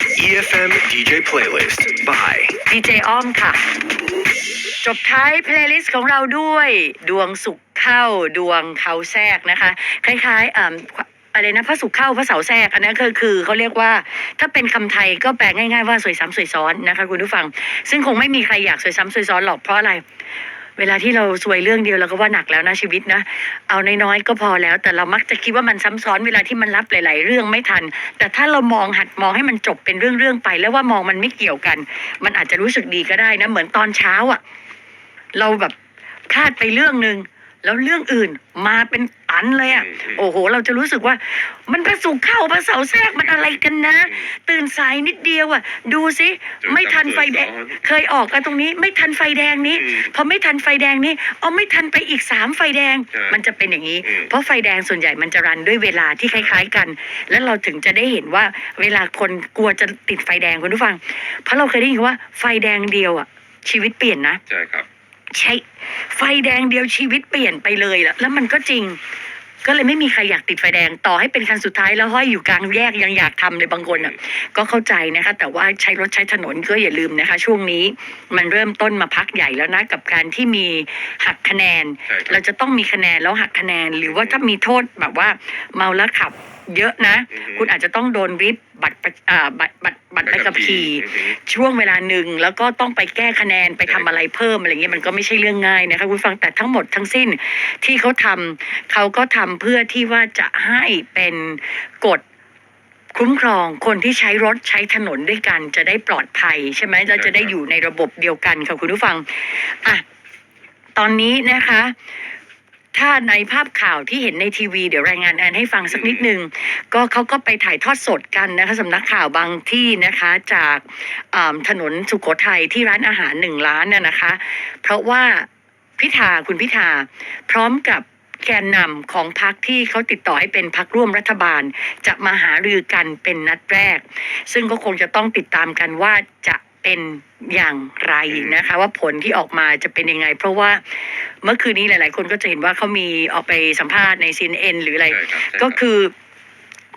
EFM DJ Playlist by ดีเจอ้อมค่ะ จบท้ายเพลย์ลิสต์ของเราด้วย ดวงสุขเข้าดวงเขาแทรกนะคะ คล้ายๆอ่าอะไรนะพระสุขเข้าพระเสาแทรกอันนั้นคือคือเขาเรียกว่า ถ้าเป็นคำไทยก็แปลง่ายๆว่าสวยซ้ำสวยซ้อนนะคะคุณผู้ฟัง ซึ่งคงไม่มีใครอยากสวยซ้ำสวยซ้อนหรอกเพราะอะไร เวลาที่เราสวยเรื่องเดียวเราก็ว่าหนักแล้วนะชีวิตนะ เอาน้อยๆก็พอแล้ว แต่เรามักจะคิดว่ามันซ้ำซ้อนเวลาที่มันรับหลาย ๆ เรื่องไม่ทัน แต่ถ้าเรามองหัดมองให้มันจบเป็นเรื่องๆไป แล้วว่ามองมันไม่เกี่ยวกัน มันอาจจะรู้สึกดีก็ได้นะ เหมือนตอนเช้าอะ เราแบบคาดไปเรื่องหนึ่ง แล้วเรื่องอื่นมาเป็นตันเลยอะอืมโอ้โห เราจะรู้สึกว่า มันพระสุขเข้าพระเสาแทรกมันอะไรกันนะ ตื่นสายนิดเดียวอะ ดูสิไม่ทันไฟแดง เคยออกกันตรงนี้ ไม่ทันไฟแดงนี้อืมพอไม่ทันไฟแดงนี้เอาไม่ทันไปอีกสามไฟแดงใช่มันจะเป็นอย่างนี้อืมเพราะไฟแดงส่วนใหญ่มันจะรันด้วยเวลาที่คล้าย ๆกัน แล้วเราถึงจะได้เห็นว่า เวลาคนกลัวจะติดไฟแดงคุณผู้ฟัง เพราะเราเคยได้ยินว่าไฟแดงเดียวอะชีวิตเปลี่ยนนะใช่ครับ ใช่ไฟแดงเดียวชีวิตเปลี่ยนไปเลยแล้วแล้วมันก็จริง ก็เลยไม่มีใครอยากติดไฟแดงต่อให้เป็นคันสุดท้ายแล้วห้อยอยู่กลางแยกยังอยากทำเลยบางคนอะก็เข้าใจนะคะ แต่ว่าใช้รถใช้ถนนก็อย่าลืมนะคะ ช่วงนี้มันเริ่มต้นมาพักใหญ่แล้วนะกับการที่มีหักคะแนน ใช่ครับ เราจะต้องมีคะแนนแล้วหักคะแนน หรือว่าถ้ามีโทษแบบว่าเมาแล้วขับ เยอะนะ อือฮึ คุณอาจจะต้องโดนริบบัตรประอ่าบัตรบัตรบัตรใบขับขี่อือฮึช่วงเวลาหนึ่งแล้วก็ต้องไปแก้คะแนนไปทำอะไรเพิ่มอะไรเงี้ยมันก็ไม่ใช่เรื่องง่ายนะคะคุณฟังแต่ทั้งหมดทั้งสิ้นที่เขาทำเขาก็ทำเพื่อที่ว่าจะให้เป็นกฎคุ้มครองคนที่ใช้รถใช้ถนนด้วยกันจะได้ปลอดภัยใช่ไหมเราจะได้อยู่ในระบบเดียวกันค่ะคุณผู้ฟังอะตอนนี้นะคะ ถ้าในภาพข่าวที่เห็นในทีวีเดี๋ยวรายงานแอนให้ฟังสักนิดนึง ก็เขาก็ไปถ่ายทอดสดกันนะคะสำนักข่าวบางที่นะคะจากอ่าถนนสุโขทัยที่ร้านอาหารหนึ่งร้านน่ะนะคะ เพราะว่าพิธาคุณพิธาพร้อมกับแกนนำของพรรคที่เขาติดต่อให้เป็นพรรคร่วมรัฐบาล จะมาหารือกันเป็นนัดแรก ซึ่งก็คงจะต้องติดตามกันว่าจะ เป็นอย่างไรนะคะ ว่าผลที่ออกมาจะเป็นยังไง เพราะว่าเมื่อคืนนี้หลาย ๆ คนก็จะเห็นว่าเขามีออกไปสัมภาษณ์ในซีเอ็นหรืออะไร ใช่ครับใช่รับ ก็คือ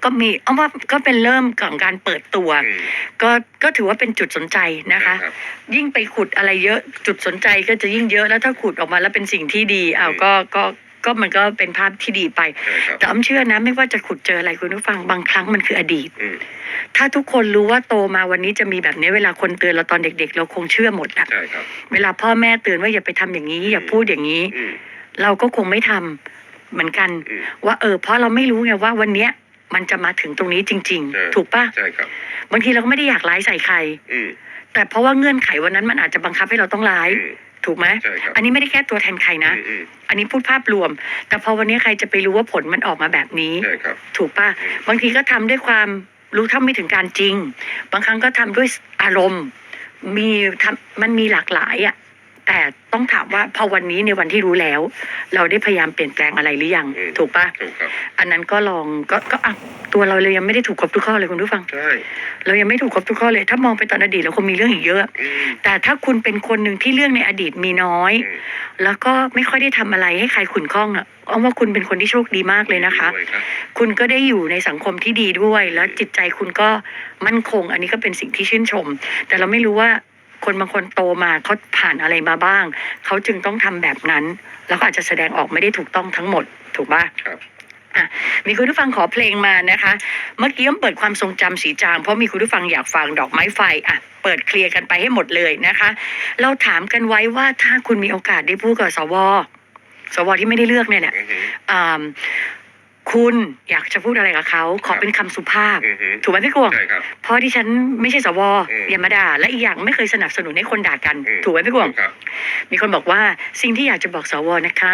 ก็มีเอาว่าก็เป็นเริ่มของการเปิดตัว อืมก็ก็ถือว่าเป็นจุดสนใจนะคะใช่รับ ยิ่งไปขุดอะไรเยอะจุดสนใจก็จะยิ่งเยอะแล้วถ้าขุดออกมาแล้วเป็นสิ่งที่ดีอ้าวอืมก็ก็ ก็มันก็เป็นภาพที่ดีไปใช่ครับแต่อ้อมเชื่อนะ ไม่ว่าจะขุดเจออะไรคุณผู้ฟังบางครั้งมันคืออดีตอืมถ้าทุกคนรู้ว่าโตมาวันนี้จะมีแบบนี้เวลาคนเตือนเราตอนเด็ก ๆ เราคงเชื่อหมดอะใช่ครับเวลาพ่อแม่เตือนว่าอย่าไปทำอย่างนี้ อย่าพูดอย่างนี้อืมเราก็คงไม่ทำเหมือนกันอืมว่าเออเพราะเราไม่รู้ไงว่าวันเนี้ยมันจะมาถึงตรงนี้จริงใช่ๆถูกปะใช่ครับ บางทีเราก็ไม่ได้อยากร้ายใส่ใครอืมแต่เพราะว่าเงื่อนไขวันนั้นมันอาจจะบังคับให้เราต้องร้ายอืม ถูกไหมใช่ครับอันนี้ไม่ได้แก้ตัวแทนใครนะอืมอืมอันนี้พูดภาพรวม แต่พอวันนี้ใครจะไปรู้ว่าผลมันออกมาแบบนี้ใช่ครับ ถูกปะบางทีก็ทำด้วยความรู้เท่าไม่ถึงการจริง บางครั้งก็ทำด้วยอารมณ์ มีทำมันมีหลากหลายอะ่ะ แต่ต้องถามว่าพอวันนี้ในวันที่รู้แล้ว เราได้พยายามเปลี่ยนแปลงอะไรหรือยัง อืม ถูกปะถูกครับอันนั้นก็ลองก็ก็อะตัวเราเลยยังไม่ได้ถูกครบทุกข้อเลยคุณผู้ฟัง ใช่เรายังไม่ถูกครบทุกข้อเลย ถ้ามองไปตอนอดีตเราคงมีเรื่องอีกเยอะ อืมแต่ถ้าคุณเป็นคนหนึ่งที่เรื่องในอดีตมีน้อย อืมแล้วก็ไม่ค่อยได้ทำอะไรให้ใครขุนข้องอะอ้อมว่าคุณเป็นคนที่โชคดีมากเลยนะคะ ด้วยรับคุณก็ได้อยู่ในสังคมที่ดีด้วย แล้วจิตใจคุณก็มั่นคง อันนี้ก็เป็นสิ่งที่ชื่นชม แต่เราไม่รู้ว่า คนบางคนโตมาเขาผ่านอะไรมาบ้าง เขาจึงต้องทำแบบนั้น แล้วก็อาจจะแสดงออกไม่ได้ถูกต้องทั้งหมดถูกปะครับอะมีคุณผู้ฟังขอเพลงมานะคะ เมื่อกี้อ้อมเปิดความทรงจำสีจางเพราะมีคุณผู้ฟังอยากฟังดอกไม้ไฟอะเปิดเคลียร์กันไปให้หมดเลยนะคะ เราถามกันไว้ว่าถ้าคุณมีโอกาสได้พูดกับสวสวที่ไม่ได้เลือกเนี่ยแหละอือฮึอ่า คุณอยากจะพูดอะไรกับเขาขอเป็นคำสุภาพ อือฮึถูกไหมพี่กวงใช่ครับ เพราะที่ฉันไม่ใช่สวอืมอย่ามาด่าและอีกอย่างไม่เคยสนับสนุนให้คนด่ากัน อืม ถูกไหมพี่กวงถูครับ มีคนบอกว่าสิ่งที่อยากจะบอกสวนะคะ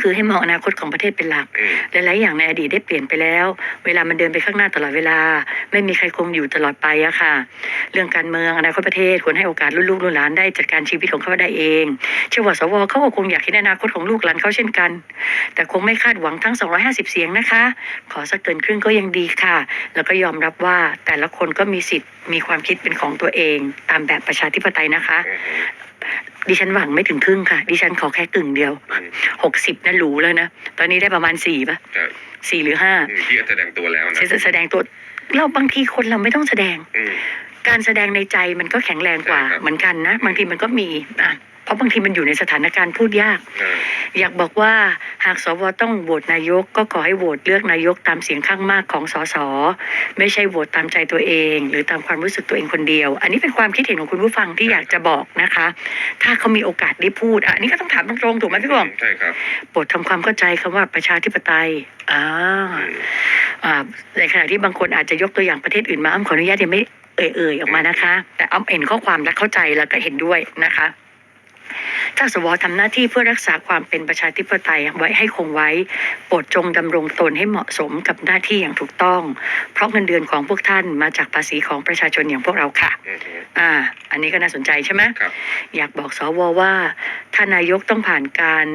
คือให้มองอนาคตของประเทศเป็นหลักอืมหลาย ๆ อย่างในอดีตได้เปลี่ยนไปแล้ว เวลามันเดินไปข้างหน้าตลอดเวลา ไม่มีใครคงอยู่ตลอดไปอะค่ะ เรื่องการเมืองอนาคตประเทศควรให้โอกาสลูกๆลูกหลานได้จัดการชีวิตของเขาได้เองเชื่อว่าสวเขาก็คงอยากเห็นอนาคตของลูกหลานเขาเช่นกัน แต่คงไม่คาดหวังทั้ง 250 เสียงนะคะ ขอสักเกินครึ่งก็ยังดีค่ะ แล้วก็ยอมรับว่าแต่ละคนก็มีสิทธิ์มีความคิดเป็นของตัวเอง ตามแบบประชาธิปไตยนะคะอือฮึ ดิฉันหวังไม่ถึงครึ่งค่ะ ดิฉันขอแค่กึ่งเดียวอืมหกสิบนั่นหรูแล้วนะ ตอนนี้ได้ประมาณสี่ปะใช่สี่หรือห้าอืมที่แสดงตัวแล้วนะแสดงตัว เราบางทีคนเราไม่ต้องแสดงอืมการแสดงในใจมันก็แข็งแรงกว่าใช่ครับเหมือนกันนะ บางทีมันก็มีอะเพ ราะบางทีมันอยู่ในสถานการณ์พูดยากอ่าอยากบอกว่าหากสวต้องโหวตนายก ก็ขอให้โหวตเลือกนายกตามเสียงข้างมากของสสไม่ใช่โหวตตามใจตัวเอง หรือตามความรู้สึกตัวเองคนเดียว อันนี้เป็นความคิดเห็นของคุณผู้ฟังที่อยากจะบอกนะคะ ถ้าเขามีโอกาสได้พูดอะอันนี้ก็ต้องถามตรงๆถูกไหมพี่บอมใช่ครับโปรดทำความเข้าใจคำว่าประชาธิปไตยอ่าอืมอ่าในขณะที่บางคนอาจจะยกตัวอย่างประเทศอื่นมาอ้ำขออนุญาตยังไม่เอ่ยเอ่ยออกมานะคะ แต่อ้ำเห็นข้อความและเข้าใจแล้วก็เห็นด้วยนะคะ ถ้าสวทำหน้าที่เพื่อรักษาความเป็นประชาธิปไตยไว้ให้คงไว้โปรดจงดำรงตนให้เหมาะสมกับหน้าที่อย่างถูกต้อง เพราะเงินเดือนของพวกท่านมาจากภาษีของประชาชนอย่างพวกเราค่ะอืมอืมอ่า อันนี้ก็น่าสนใจใช่ไหมครับอยากบอกสวว่าถ้านายกต้องผ่านการ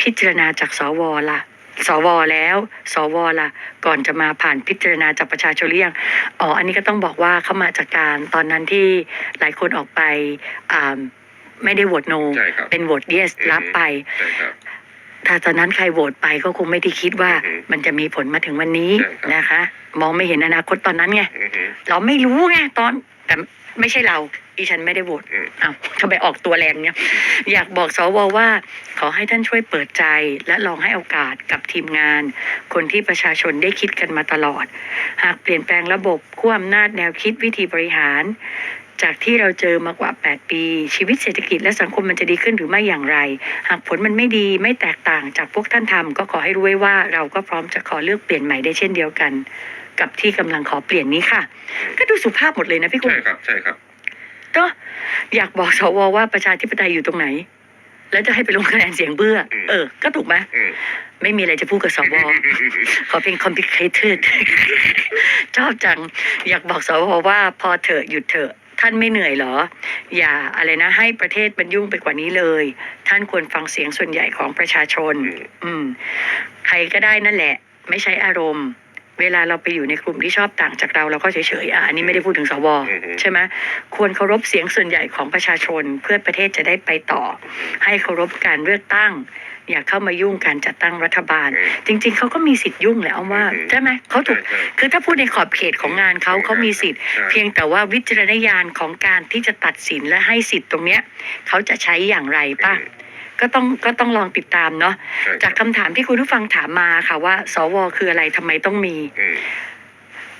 พิจารณาจากสวล่ะสวแล้ว สวล่ะ ก่อนจะมาผ่านพิจารณาจากประชาชนหรือยังอ๋อ อันนี้ก็ต้องบอกว่าเขามาจากการตอนนั้นที่หลายคนออกไปอ่า ไม่ได้โหวตโนใช่ครับ เป็นโหวต yes อืมรับไป ใช่ครับ ถ้าตอนนั้นใครโหวตไปก็คงไม่ได้คิดว่าอือฮึมันจะมีผลมาถึงวันนี้ใช่ครับ นะคะ มองไม่เห็นอนาคตตอนนั้นไง อืมอืมเราไม่รู้ไงตอนแต่ไม่ใช่เราอีฉันไม่ได้โหวตอืม อ้าวทำไมออกตัวแรงเนี่ย อยากบอกสวว่า ขอให้ท่านช่วยเปิดใจ และลองให้โอกาสกับทีมงาน คนที่ประชาชนได้คิดกันมาตลอด หากเปลี่ยนแปลงระบบขั้วอำนาจแนวคิดวิธีบริหาร จากที่เราเจอมากว่า 8 ปี ชีวิตเศรษฐกิจและสังคมมันจะดีขึ้นหรือไม่อย่างไร หากผลมันไม่ดีไม่แตกต่างจากพวกท่านทำก็ขอให้รู้ไว้ว่าเราก็พร้อมจะขอเลือกเปลี่ยนใหม่ได้เช่นเดียวกัน กับที่กำลังขอเปลี่ยนนี้ค่ะ ก็ดูสุภาพหมดเลยนะพี่คุณใช่ครับใช่ครับก็อยากบอกสวว่าประชาธิปไตยอยู่ตรงไหน แล้วจะให้ไปลงคะแนนเสียงเบื่ออืมเออ ก็ถูกไหมอืม ไม่มีอะไรจะพูดกับสว ขอเป็น complicated ชอบจัง อยากบอกสวว่าพอเถอะหยุดเถอะ ท่านไม่เหนื่อยเหรอ อย่าอะไรนะ ให้ประเทศมันยุ่งไปกว่านี้เลย ท่านควรฟังเสียงส่วนใหญ่ของประชาชนอืมอืม ใครก็ได้นั่นแหละ ไม่ใช้อารมณ์ เวลาเราไปอยู่ในกลุ่มที่ชอบต่างจากเราเราก็เฉยๆอะอันนี้ไม่ได้พูดถึงสวอือฮึใช่ไหมควรเคารพเสียงส่วนใหญ่ของประชาชน เพื่อประเทศจะได้ไปต่อ ให้เคารพการเลือกตั้ง อย่าเข้ามายุ่งการจัดตั้งรัฐบาลอืมจริง ๆเขาก็มีสิทธิ์ยุ่งแหละเอาว่าอืมใช่ไหมเขาถูกใช่ใช่คือถ้าพูดในขอบเขตของงานเขาใช่เขามีสิทธิ์ใช่เพียงแต่ว่าวิจารณญาณของการที่จะตัดสินและให้สิทธิ์ตรงเนี้ยเขาจะใช้อย่างไรป่ะอืมก็ต้องก็ต้องลองติดตามเนาะใช่จากคำถามที่คุณผู้ฟังถามมาค่ะว่า สวคืออะไรทำไมต้องมีอืม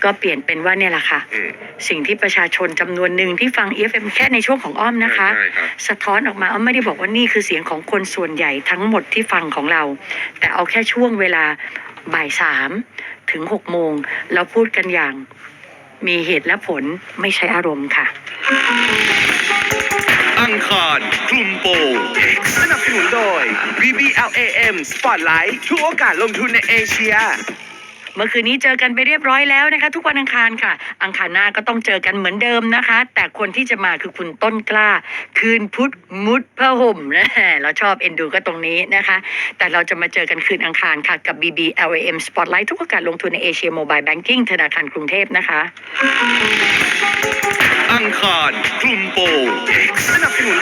ก็เปลี่ยนเป็นว่าเนี่ยแหละค่ะ อืมสิ่งที่ประชาชนจำนวนหนึ่งที่ฟัง EFM แค่ในช่วงของอ้อมนะคะ ใช่ครับสะท้อนออกมาอ้อมไม่ได้บอกว่านี่คือเสียงของคนส่วนใหญ่ทั้งหมดที่ฟังของเรา แต่เอาแค่ช่วงเวลาบ่ายสามถึงหกโมงเราพูดกันอย่างมีเหตุและผลไม่ใช่อารมณ์ค่ะ อังคารคลุมโปงสนับสนุนโดย BBLAM Spotlight ทุกโอกาสลงทุนในเอเชีย เมื่อคืนนี้เจอกันไปเรียบร้อยแล้วนะคะ ทุกวันอังคารค่ะ อังคารหน้าก็ต้องเจอกันเหมือนเดิมนะคะ แต่คนที่จะมาคือคุณต้นกล้า คืนพุธมุดผ้าห่มนะเราชอบเอ็นดูก็ตรงนี้นะคะ แต่เราจะมาเจอกันคืนอังคารค่ะกับ BBLAM Spotlight ทุกโอกาสลงทุนในเอเชียโมบายแบงกิ้งธนาคารกรุงเทพนะคะ อังคารคลุมโปสนับสนุน